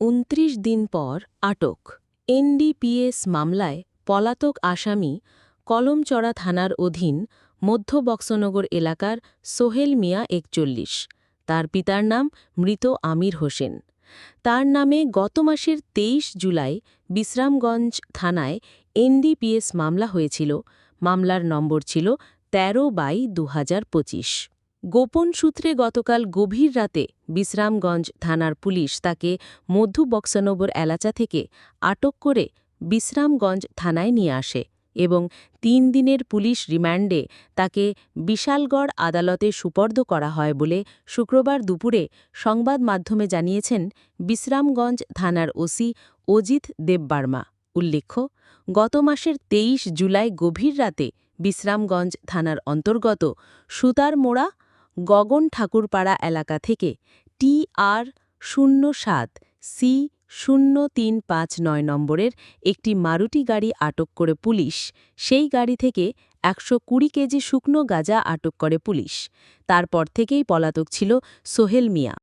উনত্রিশ দিন পর আটক। এনডিপিএস মামলায় পলাতক আসামি কলমচড়া থানার অধীন মধ্য বক্সনগর এলাকার সোহেল মিয়া একচল্লিশ। তার পিতার নাম মৃত আমির হোসেন। তার নামে গত মাসের ২৩ জুলাই বিশ্রামগঞ্জ থানায় এনডিপিএস মামলা হয়েছিল। মামলার নম্বর ছিল ১৩ বাই দু হাজার পঁচিশ। গোপন সূত্রে গতকাল গভীর রাতে বিশ্রামগঞ্জ থানার পুলিশ তাকে মধ্য বক্সনগর এলাচা থেকে আটক করে বিশ্রামগঞ্জ থানায় নিয়ে আসে এবং তিন দিনের পুলিশ রিমান্ডে তাকে বিশালগড় আদালতে সুপর্দ করা হয় বলে শুক্রবার দুপুরে সংবাদ মাধ্যমে জানিয়েছেন বিশ্রামগঞ্জ থানার ওসি অজিত দেববার্মা। উল্লেখ্য, গত মাসের ২৩ জুলাই গভীর রাতে বিশ্রামগঞ্জ থানার অন্তর্গত সুতারমোড়া গগন ঠাকুরপাড়া এলাকা থেকে টি আর শূন্য সাত সি শূন্য তিন পাঁচ নয় নম্বরের একটি মারুটি গাড়ি আটক করে পুলিশ। সেই গাড়ি থেকে একশো কুড়ি কেজি শুকনো গাঁজা আটক করে পুলিশ। তারপর থেকেই পলাতক ছিল সোহেল মিয়া।